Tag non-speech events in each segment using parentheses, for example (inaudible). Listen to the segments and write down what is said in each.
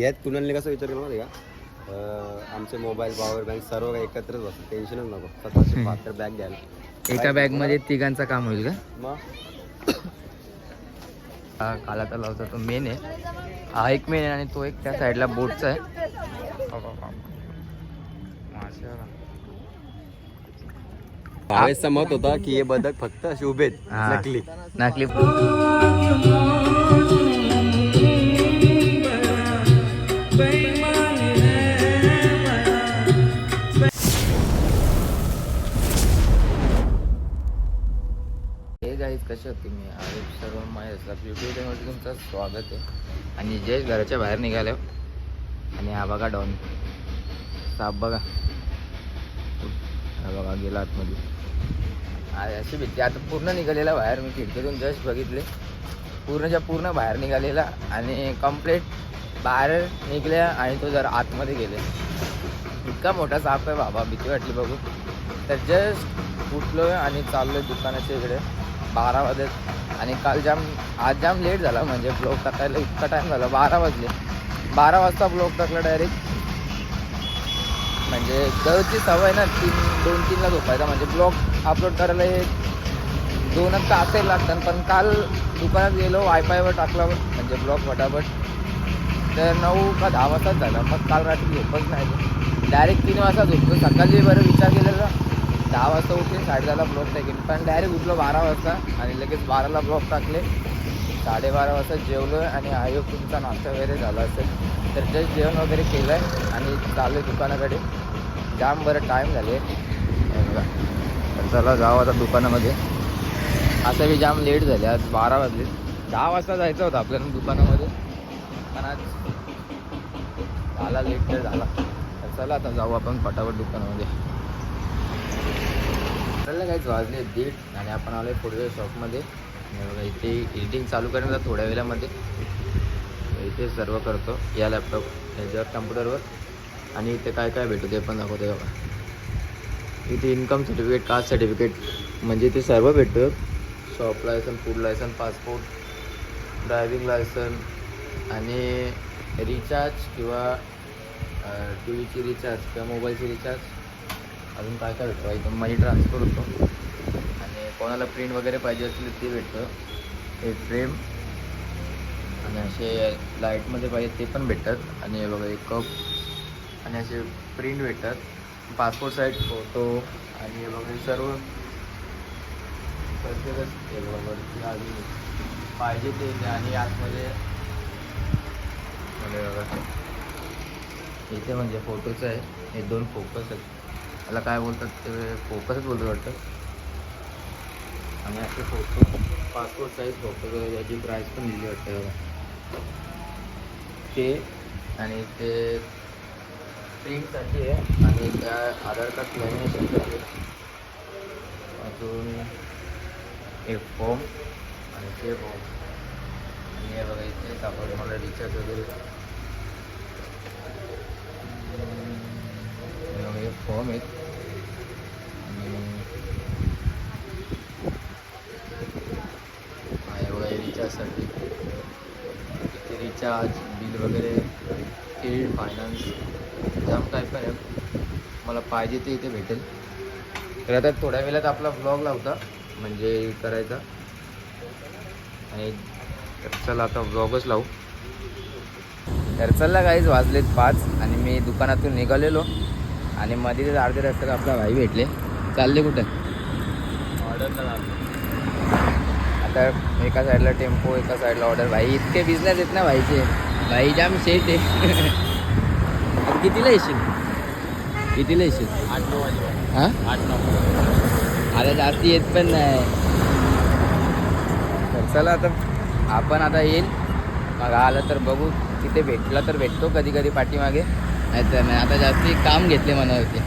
यात कुणालने कसं विचार केला माहिती का? आमचे मोबाईल पॉवर बँक सर्व काही एकत्रच बसतं टेन्शनच नको. स्वतःची बहात्तर बॅग घ्यायला. एका बॅगमध्ये तिघांचं काम होईल का? मग? हा काला तलावचा तो मेन आहे. हा एक मेन आहे आणि तो एक त्या साईडला बोटचा आहे. भावेशचा मत होता की हे बदक फक्त असे उभे आहेत. हा. नकली. नकली. गाईज कसे होते मी आरोप सर्व माहीत युट्यूब चॅनलवरती तुमचं स्वागत आहे. आणि जय घराच्या बाहेर निघालो हो. आणि हा बघा डॉन साप बघा. हा बघा गेला आतमध्ये. अशी भीती. आता पूर्ण निघालेला बाहेर. मी खिडकीतून जस्ट बघितले. पूर्णच्या पूर्ण बाहेर निघालेला आणि कंप्लीट बाहेर निघल्या आणि तो जर आतमध्ये गेले. इतका मोठा साप आहे बाबा भीती वाटली बघू. तर जस्ट उठलो आणि चाललो दुकानाच्या इकडे बारा वाजत आणि काल जाम आज जाम लेट झाला म्हणजे ब्लॉग टाकायला इतका टाईम झाला बारा वाजले. बारा वाजता ब्लॉग टाकला डायरेक्ट म्हणजे दरची सवय ना तीन दोन तीनला झोपायचा. म्हणजे ब्लॉग अपलोड करायला हे दोनच तासही लागतात. पण काल दुकानात गेलो वायफायवर टाकला म्हणजे ब्लॉग फटाफट तर नऊ का दहा वाजताच झाला. मग काल रात्री झोपच नाही डायरेक्ट तीन वाजता झोपतो सकाळी बरं विचार केलेला दहा वाजता उठले साडे दहाला ब्लॉक टाकेन पण डायरेक्ट उठलो बारा वाजता आणि लगेच बाराला ब्लॉक टाकले. साडेबारा वाजता जेवलो आणि आयोग तुमचा नाश्ता वगैरे झाला असेल तर जस्ट जेवण वगैरे केलं आहे आणि चालू दुकानाकडे. जाम बरं टाईम झाले बघा. तर चला जावं आता दुकानामध्ये. आता बी जाम लेट झाले. आज बारा वाजले. दहा वाजता जायचं होतं आपल्याला दुकानामध्ये. पण आज झाला लेट तर झाला. तर चला आता जाऊ आपण पटापट दुकानामध्ये. चाललं काहीच वाजले दीड आणि आपण आलो आहे पुढच्या शॉपमध्ये बघा इथे एडिटिंग चालू करेन आता थोड्या वेळामध्ये. इथे सर्व करतो. या लॅपटॉप याच्यावर कम्प्युटरवर आणि इथे काय काय भेटू ते पण दाखवते बघा. इथे इन्कम सर्टिफिकेट कास्ट सर्टिफिकेट म्हणजे ते सर्व भेटतं. Shop licence food licence passport driving licence आणि रिचार्ज किंवा टी व्हीची रिचार्ज किंवा मोबाईलची रिचार्ज अजून काय काय भेटतो? इथून मनी ट्रान्सफर होतो. आणि कोणाला प्रिंट वगैरे पाहिजे असेल ते भेटतं. हे फ्रेम आणि असे लाईटमध्ये पाहिजे ते पण भेटतात. आणि हे बघा एक कप आणि असे प्रिंट भेटतात. पासपोर्ट साईज फोटो आणि हे बघा सर्व प्रत्येकच हे बघा अजून पाहिजे ते आणि आतमध्ये म्हणजे बघा इथे म्हणजे फोटोचं आहे. हे दोन फोकस आहेत. त्याला काय बोलतात ते फोकसच बोलतो वाटतं. आणि असे फोटो पासपोर्ट साईज फोटो याची प्राईस पण दिली वाटते बघा ते आणि ते प्रिंटसाठी आहे. आणि त्या आधार कार्ड लॅमिनेशनसाठी अजून एक फॉर्म आणि ते फॉर्म आणि हे बघा इथे सापडले मला रिचार्ज वगैरे हे फॉर्म आहेत. आणि हा रिचार्जसाठी इथे रिचार्ज बिल वगैरे क्रेडिट फायनान्स जाम काय पण आहे? मला पाहिजे ते इथे भेटेल. तर आता थोड्या वेळात आपला ब्लॉग लावता म्हणजे करायचा. आणि तर चला आता ब्लॉगच लावू. तर चला काहीच वाजलेत पाच आणि मी दुकानातून निघालेलो. आणि मध्ये अर्धे रस्त्यात आपला भाई भेटले. चालले कुठं? ऑर्डर आता एका साईडला टेम्पो एका साईडला ऑर्डर भाई इतके बिझनेस आहेत ना भाईचे. भाई जाम सेट आहे. (laughs) कितीला येशील? कितीला येशील? आठ नऊ हां? आठ नऊ आता जास्ती येत पण नाही. तर चला आता. आपण आता येईल. मग आलं तर बघू. तिथे भेटला तर भेटतो कधी कधी पाठीमागे. नाही तर नाही. आता जास्ती काम घेतले मनावरती.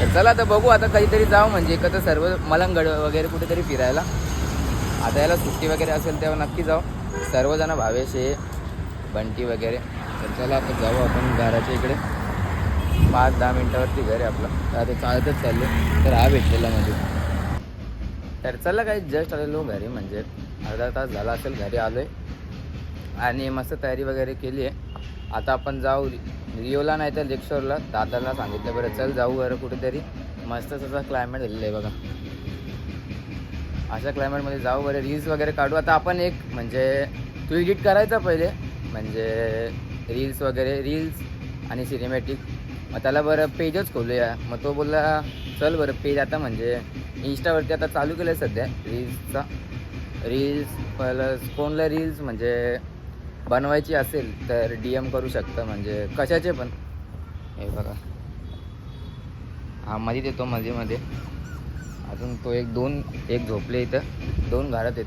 तर चला आता बघू आता कधीतरी जाऊ म्हणजे. एकत्र सर्व मलंगड वगैरे कुठेतरी फिरायला. आता याला सुट्टी वगैरे असेल तेव्हा नक्की जाऊ. सर्वजण भावेश हे बंटी वगैरे. तर चला आता जाऊ आपण घराच्या इकडे. पाच दहा मिनटावरती घर आहे आपलं. तर आता चालतच चाललो तर हा भेटलेला म्हणजे तर चला काही जस्ट आलेलो घरी म्हणजे. अर्धा तास झाला असेल घरी आलो आहे आणि मस्त तयारी वगैरे केली आहे. आता आपण जाऊ रिओला नाही तर लेक्शोरला दादाला सांगितलं बरं चल जाऊ बरं कुठेतरी. मस्त तसा क्लायमेट झालेलं आहे बघा. अशा क्लायमेटमध्ये जाऊ बरं. रील्स वगैरे काढू. आता आपण एक म्हणजे तू एडिट करायचा पहिले. म्हणजे रील्स वगैरे रील्स आणि सिनेमॅटिक मग त्याला बरं पेजच खोलूया. मग तो बोलला चल बरं पेज आता म्हणजे इंस्टावरती आता चालू केलं आहे सध्या रील्सचा रील्स प्लस कोणला रील्स म्हणजे बनवायची असेल तर डी एम करू शकतं म्हणजे कशाचे पण. हे बघा. हा मध्ये येतो मध्ये मध्ये. अजून तो एक दोन एक झोपले इथं. दोन घरात आहेत.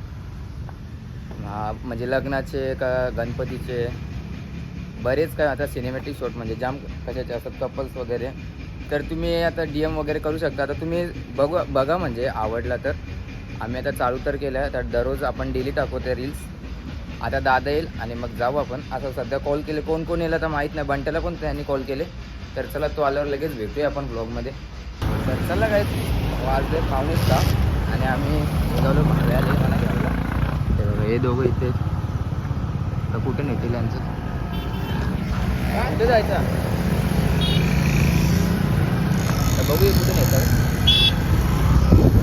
हा म्हणजे लग्नाचे का गणपतीचे. बरेच काय आता सिनेमॅटिक शॉट म्हणजे जाम कशाचे असतात कपल्स वगैरे. तर तुम्ही आता डी एम वगैरे करू शकता. आता तुम्ही बघू बघा म्हणजे आवडला तर. आम्ही आता चालू तर केलं आहे तर दररोज आपण डेली टाकू ते रील्स आता दादा येईल आणि मग जाऊ आपण. असं सध्या कॉल केले कोण कोण येईल आता माहीत नाही. बंट्याला पण त्यांनी कॉल केले. तर चला तो आल्यावर लगेच भेटूया आपण ब्लॉगमध्ये तर चला काय वाजले पाहुणेच का आणि आम्ही निघालो भाड्याला मला घ्यायला. तर हे दोघं इथे तर कुठे नेतील यांचं? कुठे जायचं? तर बघूया कुठे नेतात.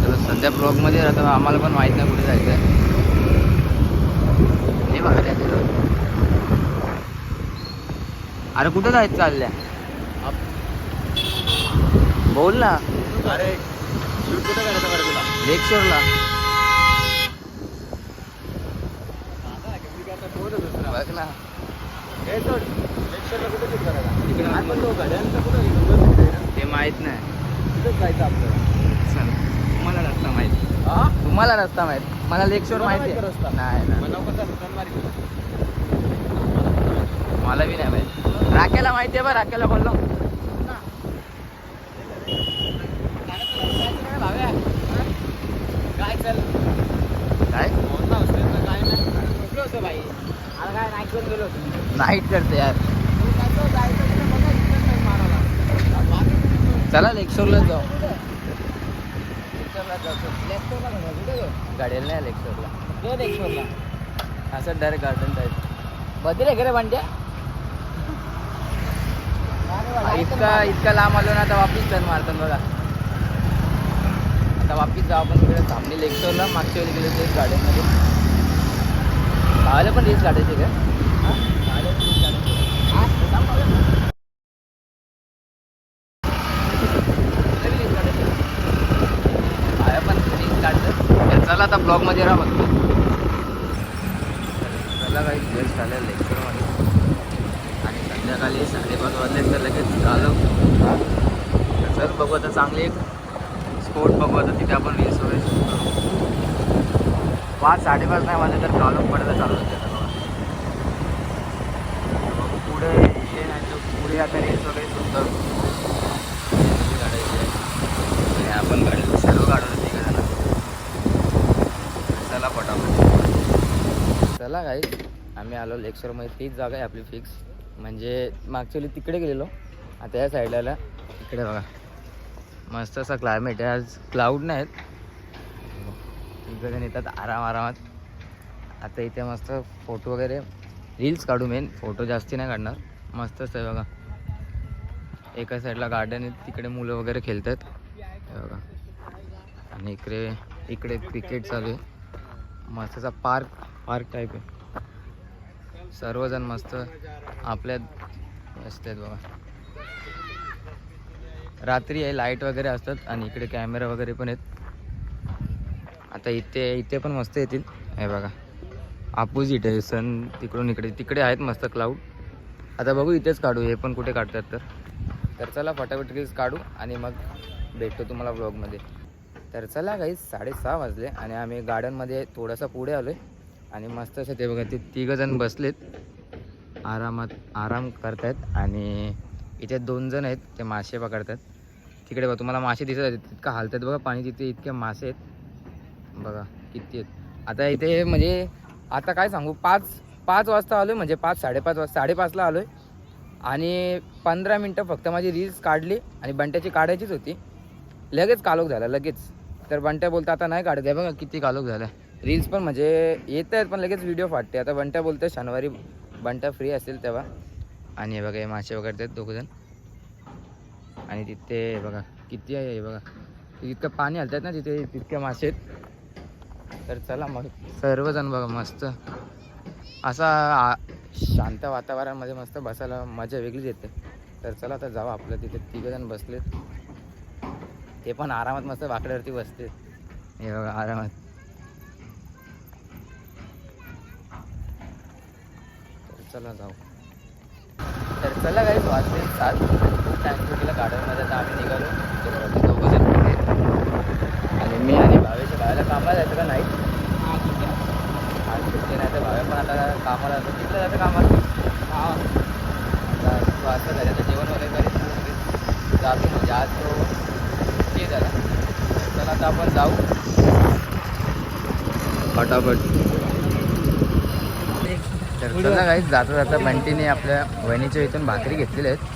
तर सध्या ब्लॉगमध्ये आता आम्हाला पण माहीत नाही कुठे जायचं आहे अरे कुठं जायचं चालल्या? बोल ना. अरे शूट कुठं करायचं बरं तुला? लेक शोरला बघ ना. हे सोड लेक्चरला कुठं शूट करायला. तिकडे आज पण तो कुठं माहीत नाही. जायचं आपल्याला? चल तुम्हाला रस्ता माहीत. तुम्हाला रस्ता माहीत. मला लेक शोर तुला माहिती? नाही ना मग नको चालू, चल मारी तुला. मला बी नाही माहीत. राख्याला माहिती आहे बा राख्याला बोललो. काय चल? नाईट करते यार. चला लेक्चरला जाऊ? गाडीला नाही लेक्चरला. असं डायरेक्ट गार्डन टाईप बदल आहे का रे जायचं इतका इतका लांब आलो ना आता वापिस टर्न मारतात बघा. आता वापिस जाऊ आपण तिकडे थांबली लेक्चरला मागच्या वेळी गेलो ते गार्डनमध्ये पण रील्स काढायची का पण चला आता ब्लॉगमध्ये राहा बघतो चला काही वेस्ट आलं. लेक्चरमध्ये संध्याकाळी साडेपाच वाजले तर लगेच आलो तर बघू आता चांगली एक स्पोर्ट बघू आता तिथे आपण रील्स वगैरे शूट करू. पाच साडेपाच नाही वाजले तर कालम पडायला चालू होते. पुढे इथे नाही तर पुढे आता रील्स वगैरे शूट करू. आपण गाडी सर्व काढून चला चला काही आम्ही आलो लेक्चरमध्ये तीच जागा आहे आपली फिक्स म्हणजे मागच्या तिकडे गेलेलो. आता या साईडला आला इकडे बघा. मस्त असा क्लायमेट आहे. आज क्लाऊड नाही आहेत. इकडे येतात आराम आरामात. आता इथे मस्त फोटो वगैरे. रील्स काढू मेन फोटो जास्ती नाही काढणार. मस्तच आहे बघा. एका साईडला गार्डन आहे तिकडे मुलं वगैरे खेळतात. हे बघा. आणि इकडे इकडे क्रिकेट चालू आहे. मस्त असा पार्क पार्क टाईप आहे. सर्वजण मस्त आपल्यात मस्त आहेत बघा. रात्री आहे लाइट वगैरे असतात आणि इकडे कॅमेरा वगैरे पण आहेत. आता इथे इथे पण मस्त येतील. हे बघा. अपोजिट आहे सन तिकडून इकडे तिकडे आहेत मस्त क्लाऊड आता बघू इथेच काढू हे पण कुठे काढतात तर. तर चला फटाफट रील्स काढू आणि मग भेटतो तुम्हाला ब्लॉगमध्ये तर चला काही साडेसहा वाजले आणि आम्ही गार्डनमध्ये थोडासा पुढे आलो आहे आणि मस्त असं ते बघा ते तिघंजण बसलेत. आरामात आराम करतायत. आणि इथे दोन जण आहेत ते मासे पकडतात. तिकडे बघा तुम्हाला मासे दिसत आहेत तितका हालतात बघा पाणी तिथे इतके मासे आहेत. बघा किती आहेत. आता इथे म्हणजे आता काय सांगू? पाच पाच वाजता आलो म्हणजे पाच साडेपाच वाजता साडेपाचला आलो आहे आणि पंधरा मिनटं फक्त माझी रील्स काढली आणि बंट्याची काढायचीच होती. लगेच कालोख झाला लगेच. तर बंट्या बोलता आता नाही काढत. आहे बघा किती कालोख झाला. रील्स पण म्हणजे येत आहेत पण लगेच व्हिडिओ फाटते. आता बंट्या बोलतोय शनिवारी बंट्या फ्री असेल तेव्हा. आणि हे बघा हे मासे वगैरे आहेत दोघंजण. आणि तिथे बघा किती आहे हे बघा. इतकं पाणी हलतात ना तिथे तितके मासे आहेत. तर चला मग सर्वजण बघा मस्त. असा आ- शांत वातावरणामध्ये मस्त बसायला मजा वेगळीच येते. तर चला आता जावा आपलं तिथे तिघंजण बसलेत. ते पण आरामात मस्त वाकड्यावरती बसते हे बघा आरामात. चला जाऊ. तर चला काही वाजले सात. खूप टाइम गेला गार्डनमध्ये आता आम्ही निघालो. दोघंजण. आणि मी आणि भावेच्या भावाला कामाला जायचं का? नाही आज सुट्टी नाही तर भावे पण आता कामाला जातो. तिथलं जातं कामाला. आता वाजता झालं तर जेवण वगैरे करीत जातो म्हणजे आज तो सुट्टी झाला चला आता आपण जाऊ. फटाफट. चला काही जाता जाता बंटीने आपल्या वहिनीच्या इथून भाकरी घेतलेल्या आहेत.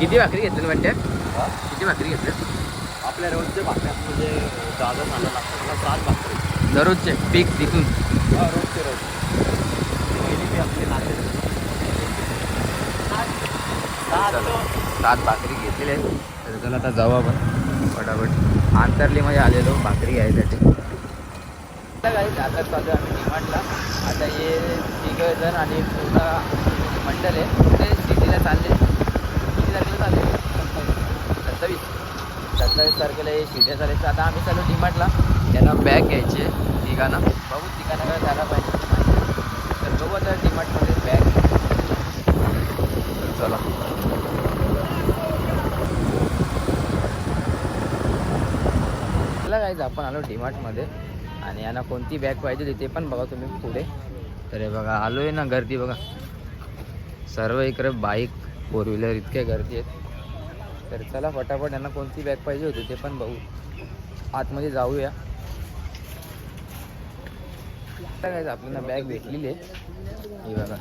किती भाकरी घेतली म्हणते किती भाकरी घेतली? आपल्या रोजचे भाकऱ्या म्हणजे दादा सांगायला लागतं मला सात भाकरी. दररोजचे पीक तिथून. रोजचे रोज. पहिली बी आपली नाते चला, सात भाकरी घेतलेले आहेत. तर चला आता जाऊ आपण. फटाफट. आंतरलीमध्ये आलेलो भाकरी घ्यायसाठी काही आता चालू आम्ही डिमांडला आता हे तिघं जण आणि पूर्ण मंडळ आहे. ते सिटीला चालले. किती तारखेला चालले? सत्तावीस. सत्तावीस तारखेला हे शिट्या चालले. तर आता आम्ही चालू डिमांडला त्यांना बॅग घ्यायची आहे तिघांना. बघू तिघांना काय झाला पाहिजे. तर बघू आता डिमांडमध्ये बॅग चला. चला काय आपण आलो डीमार्टमध्ये आणि यांना कोणती बॅग पाहिजे होती ते पण बघा तुम्ही पुढे. तर हे बघा आलो आहे ना गर्दी बघा. सर्व इकडे बाईक फोर व्हीलर इतके गर्दी आहेत. तर चला फटाफट यांना कोणती बॅग पाहिजे होती ते पण बघू. आतमध्ये जाऊया. काय आपल्याला बॅग भेटलेली आहे. ही बघा.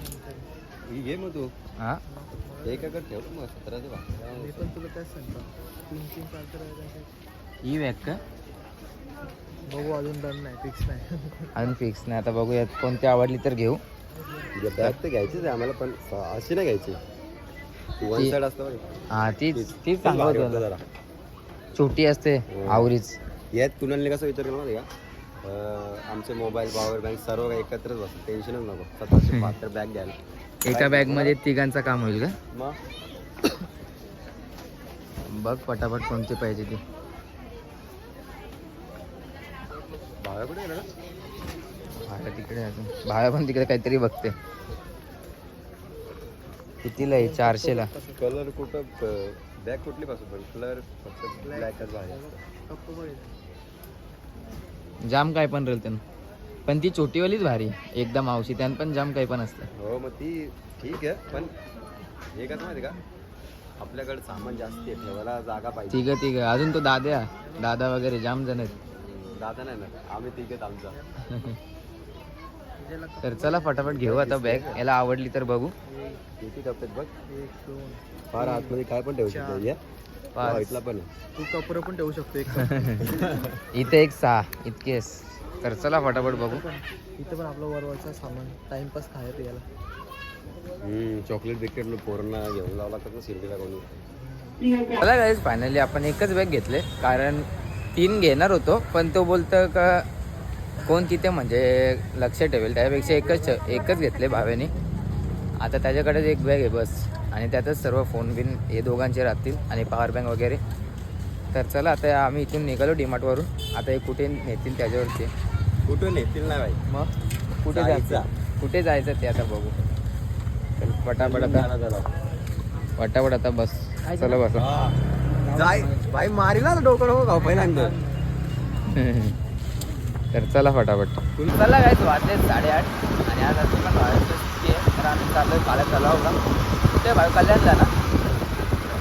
ही घे मग तू. हां? एकाकडे ठेव मग सतराचे भाकऱ्या ही बॅग का? बघू अजून डन नाही फिक्स नाही. अजून फिक्स नाही. आता बघूयात कोणती आवडली तर घेऊ. बॅग तर घ्यायचीच आहे आम्हाला पण अशी नाही घ्यायची. वन साईड असतं. हा तीच तीच- चांगलं होतं. जरा. छोटी असते हो. आवरीच यात कुणालने कसं विचार केला माहिती का? आमचे मोबाईल पॉवर बँक सर्व काही एकत्रच बसतं टेन्शनच नको. सतराशे बहात्तर बॅग द्यायला एका बॅगमध्ये तिघांचं काम होईल का? मग? बघ पटापट कोणती पाहिजे ती. भाव्या कुठे गेला भाव्या तिकडे आहे अजून. भाव्या पण तिकडे काहीतरी बघते. कितीला आहे? चारशेला. कलर कुठं बॅग कुठली पासून पण? कलर फक्त ब्लॅकच भारी. जाम काय पण राहील त्यांना. पण ती छोटीवालीच भारी. एकदम मावशी त्यान पण जाम काय पण असतं. हो मग ती ठीक आहे पण हे कसं माहिती का? आपल्याकडे सामान जास्त आहे ठेवायला जागा पाहिजे. तिघं तिघं. अजून तो दाद्या दादा वगैरे जाम जण आहेत. दादा नाही ना आम्ही आहेत आमचा. (laughs) तर चला फटाफट घेऊ आता बॅग याला आवडली तर बघू. किती कपडे बघ. फार आतमध्ये काय पण ठेवू शकतो. व्हाईटला पण. तू कपडे पण ठेवू शकतो एक (laughs) इथे एक सहा इतकेच. तर चला फटाफट बघू. इथं पण आपलं वरवरचं सामान टाइमपास खायला याला हम्म चॉकलेट बिकेट पोरांना घेऊन लावला तर शिर्डीला कोणी. चला गाईज फायनली आपण एकच बॅग घेतले. कारण तीन घेणार होतो पण तो बोलतं का कोण तिथे? म्हणजे लक्ष ठेवेल. त्यापेक्षा एकच एकच घेतले भावेने. आता त्याच्याकडेच एक बॅग आहे बस. आणि त्यातच सर्व फोन बिन हे दोघांचे राहतील आणि पॉवर बँक वगैरे. तर चला आता आम्ही इथून निघालो डीमार्टवरून आता हे कुठे नेतील त्याच्यावरती. कुठून येतील ना भाई मग? कुठे जायचं. कुठे जायचं ते आता बघू. चल पटापट आता. पटापट आता बस. चला बसा. जाय. भाई मारीला डोकं डोकं खाऊ पहिल्यांदा. तर चला फटाफट. चला काय वाजले साडेआठ आणि आज अजून पण आहे तर आम्ही चाललो काला तलावला. कुठे भाऊ कल्याणला ना.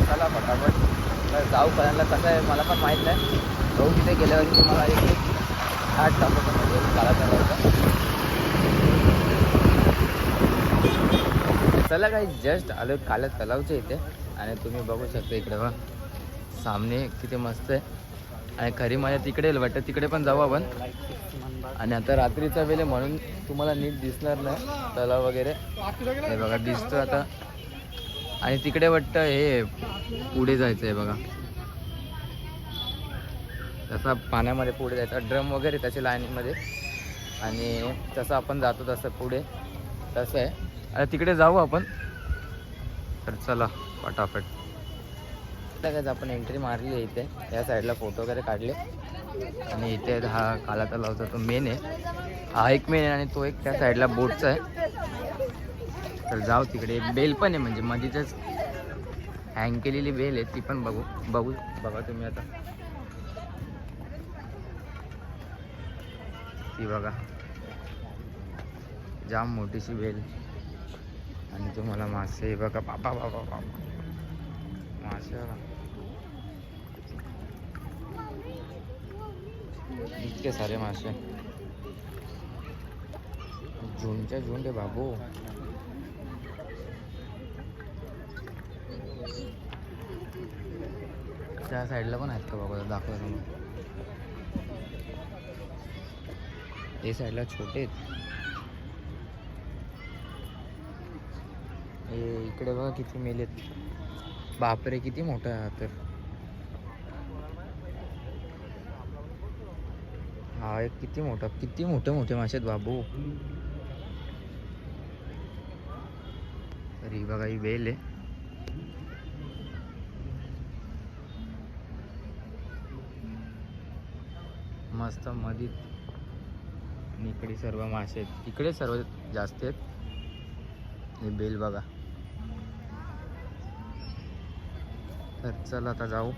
चला फटाफट. तर जाऊ कल्याणला. कसं आहे मला पण माहीत नाही. भाऊ तिथे गेल्यावर तुम्हाला एक आठ टाकतो म्हणजे काला तलावचा. चला काही जस्ट आलो काला तलावच्या इथे. आणि तुम्ही बघू शकता इकडे बघा. सामने किती मस्त आहे. आणि खरी मजा तिकडे येईल वाटतं तिकडे पण जाऊ आपण. आणि आता रात्रीचा वेळ म्हणून तुम्हाला नीट दिसणार नाही तलाव वगैरे. हे बघा दिसतो आता. आणि तिकडे वाटतं हे पुढे जायचं आहे बघा. तसा पाण्यामध्ये पुढे जायचं ड्रम वगैरे त्याच्या लाईनमध्ये. आणि तसं आपण जातो तसं पुढे. तसं आहे. आणि तिकडे जाऊ आपण. तर चला पटापट काय आपण एंट्री मारली आहे इथे. या साईडला फोटो वगैरे काढले. आणि इथे हा काला तलावचा तो मेन आहे. हा एक मेन आहे आणि तो एक त्या साईडला बोटचा आहे. तर जाऊ तिकडे. बेल पण आहे म्हणजे मधीच हँग केलेली बेल आहे. ती पण बघू बघू बघा तुम्ही आता. ती बघा. जाम मोठीशी बेल आणि तुम्हाला मासे बघा. बाबा बाबा बाबा. मासे बघा. इतके सारे मासे. झुंडच्या झुंड आहे बाबू. त्या साईडला पण आहेत का बाबा? दाखवा तुम्ही. हे साईडला छोटे आहेत. हे इकडे बघा किती मेलेत बापरे किती मोठा आहे हा तर. हा एक किती मोठा किती मोठे मोठे मासे आहेत बाबू. तर ही बघा ही वेल आहे. मस्त मधीत. आणि इकडे सर्व मासे आहेत. इकडे सर्व जास्त आहेत. हे बेल बघा. तर चल आता जाऊ.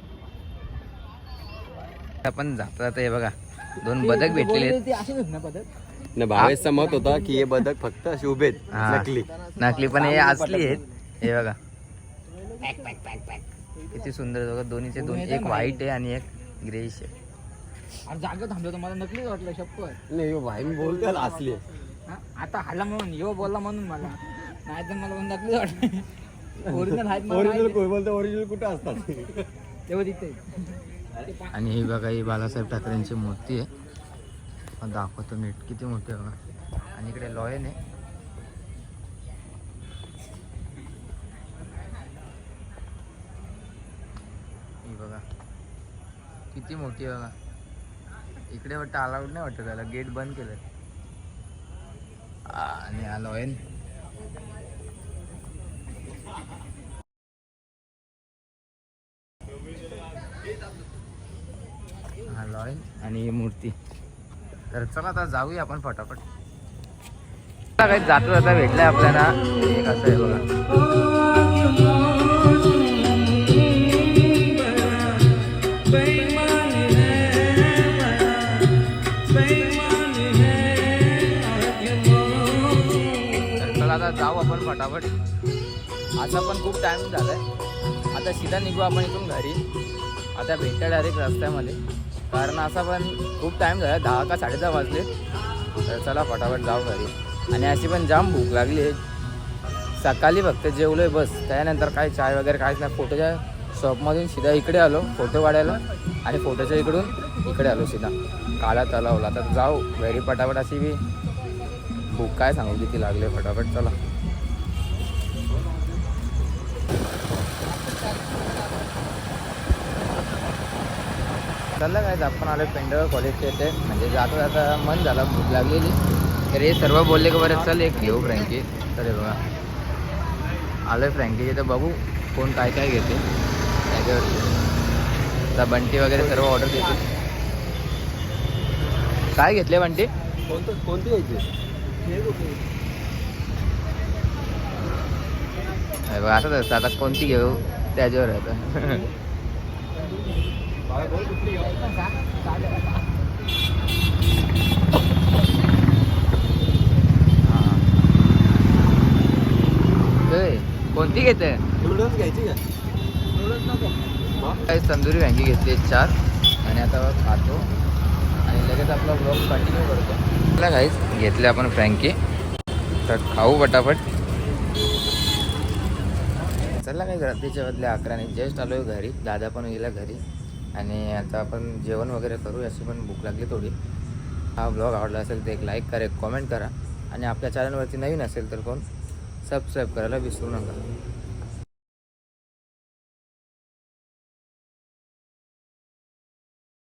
आपण जाता जाता हे बघा. दोन बदक भेटलेले असे ना भावेशचा मत होता की हे बदक फक्त अशी उभे आहेत हा. नकली. नकली पण हे असली आहेत. हे बघा. किती सुंदर बघा. दोन्हीचे दोन एक व्हाईट आहे आणि एक ग्रेइश आहे. आणि जागा थांबलो तर मला नकलीच वाटलं शपथ नाही भाई मी बोलतो असली आहे. हा, आता हाला म्हणून यो बोलला म्हणून मला. नाही तर मला पण नकलीच वाटलं. (laughs) ओरिजिनल आहेत मला माहिती कोण बोलतो ओरिजिनल कुठं असतात. तेव्हा तिथे. आणि ही बघा ही बालासाहेब ठाकरेंची मूर्ती आहे. दाखवतो नीट. किती मोठी आहे बघा. आणि इकडे लॉयन आहे. ही बघा. किती मोठी आहे बघा. इकडे वाटतं अलाउड नाही वाटतं त्याला. गेट बंद केलं आणि हा लॉयन हा लॉयन आणि ही मूर्ती तर चला आता जाऊया आपण फटाफट. काही जातो आता भेटलंय आपल्याला. एक असं आहे बघा. चला आता जाऊ आपण फटाफट. आता पण खूप टाइम झालाय. आता सीधा निघू आपण इथून घरी. आता भेटल्या डायरेक्ट रस्त्यामध्ये. कारण असा पण खूप टाइम झाला दहा का साडेदहा वाजले. तर चला फटाफट जाऊ घरी. आणि अशी पण जाम भूक लागली. आहे सकाळी फक्त जेवलोय बस. त्यानंतर काय चाय वगैरे काहीच नाही. फोटोच्या शॉपमधून सीधा इकडे आलो फोटो काढायला. आणि फोटोच्या इकडून इकडे आलो सीधा. काला तलावला तर जाऊ. घरी पटापट अशी बी भूक काय सांगू किती लागले. फटाफट चला. चाललं काय आपण आलो पेंडळ कॉलेजच्या इथे. म्हणजे जाता जाता मन झालं भूक लागलेली. तर हे सर्व बोलले की बरं चल एक घेऊ फ्रँकी. तर बघा. आलोय फ्रँकी इथे. बघू कोण काय काय घेते. त्याच्यावरती. आता बंटी वगैरे सर्व ऑर्डर देते काय घेतले बंटी? कोणतं कोणती घ्यायची? असंच असतं आता कोणती घेऊ? त्याच्यावर आता. (laughs) कोणती घेते नूडल्स घ्यायची का? काही तंदुरी वांगी घेतली चार. आणि आता खातो. आणि लगेच आपला ब्लॉग कंटिन्यू करतो. चला काहीच घेतले आपण फ्रँकी. तर खाऊ पटापट. चला काही रात्रीच्या बदल्या अकराने. जस्ट आलो घरी. दादा पण गेला घरी. आणि आता आपण जेवण वगैरे करू अशी पण भूक लागली थोडी. हा ब्लॉग आवडला असेल तर एक लाईक करा एक कॉमेंट करा. आणि आपल्या चॅनलवरती नवीन असेल तर कोण सबस्क्राईब करायला विसरू नका.